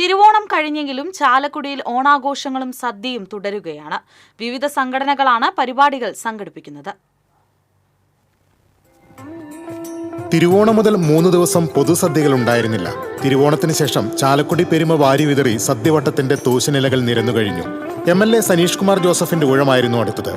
തിരുവോണം കഴിഞ്ഞെങ്കിലും ചാലക്കുടിയിൽ ഓണാഘോഷങ്ങളും സദ്യയും തുടരുകയാണ്. വിവിധ സംഘടനകളാണ് പരിപാടികൾ സംഘടിപ്പിക്കുന്നത്. തിരുവോണം മുതൽ മൂന്ന് ദിവസം പൊതുസദ്യകൾ ഉണ്ടായിരുന്നില്ല. തിരുവോണത്തിന് ശേഷം ചാലക്കുടി പെരുമ വാരി വിതറി സദ്യവട്ടത്തിന്റെ തൂശനിലകൾ നിരന്നു കഴിഞ്ഞു. M L A Saneesh Kumar ജോസഫിന്റെ ഊഴമായിരുന്നു അടുത്തത്.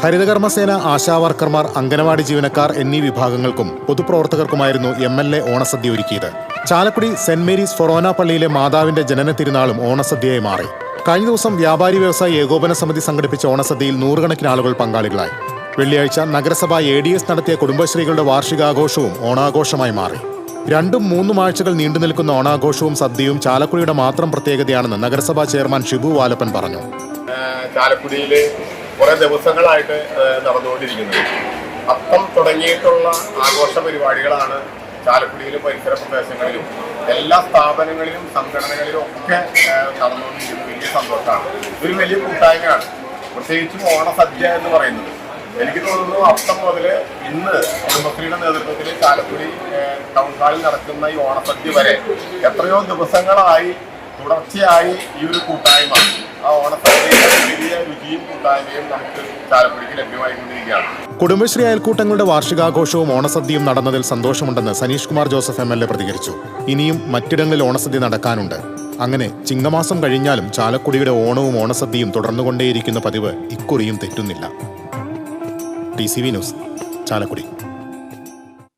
ഹരിതകർമ്മസേന ആശാവർക്കർമാർ അംഗനവാടി ജീവനക്കാർ എന്നീ വിഭാഗങ്ങൾക്കും പൊതുപ്രവർത്തകർക്കുമായിരുന്നു എം എൽ എ ഓണസദ്യ ഒരുക്കിയത്. ചാലക്കുടി സെന്റ് മേരീസ് ഫൊറോന പള്ളിയിലെ മാതാവിന്റെ ജനന തിരുനാളും ഓണസദ്യയായി മാറി. കഴിഞ്ഞ ദിവസം വ്യാപാരി വ്യവസായ ഏകോപന സമിതി സംഘടിപ്പിച്ച ഓണസദ്യയിൽ നൂറുകണക്കിന് ആളുകൾ പങ്കാളികളായി. വെള്ളിയാഴ്ച നഗരസഭ എ ഡി എസ് നടത്തിയ കുടുംബശ്രീകളുടെ വാർഷികാഘോഷവും ഓണാഘോഷമായി മാറി. രണ്ടും മൂന്നും ആഴ്ചകൾ നീണ്ടു നിൽക്കുന്ന ഓണാഘോഷവും സദ്യയും ചാലക്കുടിയുടെ മാത്രം പ്രത്യേകതയാണെന്ന് നഗരസഭാ ചെയർമാൻ ഷിബു വാലപ്പൻ പറഞ്ഞു. ചാലക്കുടിയിൽ കുറെ ദിവസങ്ങളായിട്ട് നടന്നുകൊണ്ടിരിക്കുന്നത്. അപ്പം തുടങ്ങിയിട്ടുള്ള ആഘോഷ പരിപാടികളാണ് ചാലക്കുടിയിലും പരിസര പ്രദേശങ്ങളിലും എല്ലാ സ്ഥാപനങ്ങളിലും സംഘടനകളിലും ഒക്കെ നടന്നുകൊണ്ടിരിക്കുന്നത്. വലിയ സന്തോഷമാണ്. ഒരു വലിയ കൂട്ടായ്മയാണ്. പ്രത്യേകിച്ചും ഓണസദ്യ എന്ന് പറയുന്നത്. എനിക്ക് തോന്നുന്നു അപ്പം മുതൽ ഇന്ന് കുടുംബശ്രീയുടെ നേതൃത്വത്തിൽ ചാലക്കുടി ടൗൺ ഹാളിൽ നടക്കുന്ന ഈ ഓണസദ്യ വരെ എത്രയോ ദിവസങ്ങളായി തുടർച്ചയായി ഈ ഒരു കൂട്ടായ്മ. ആ രുചിയും ലഭ്യമായിക്കൊണ്ടിരിക്കുകയാണ്. കുടുംബശ്രീ അയൽക്കൂട്ടങ്ങളുടെ വാർഷികാഘോഷവും ഓണസദ്യയും നടന്നതിൽ സന്തോഷമുണ്ടെന്ന് Saneesh Kumar Joseph M L A പ്രതികരിച്ചു. ഇനിയും മറ്റിടങ്ങളിൽ ഓണസദ്യ നടക്കാനുണ്ട്. അങ്ങനെ ചിങ്ങമാസം കഴിഞ്ഞാലും ചാലക്കുടിയുടെ ഓണവും ഓണസദ്യയും തുടർന്നുകൊണ്ടേയിരിക്കുന്ന പതിവ് ഇക്കുറിയും തെറ്റുന്നില്ല. T C V news Chalakudy.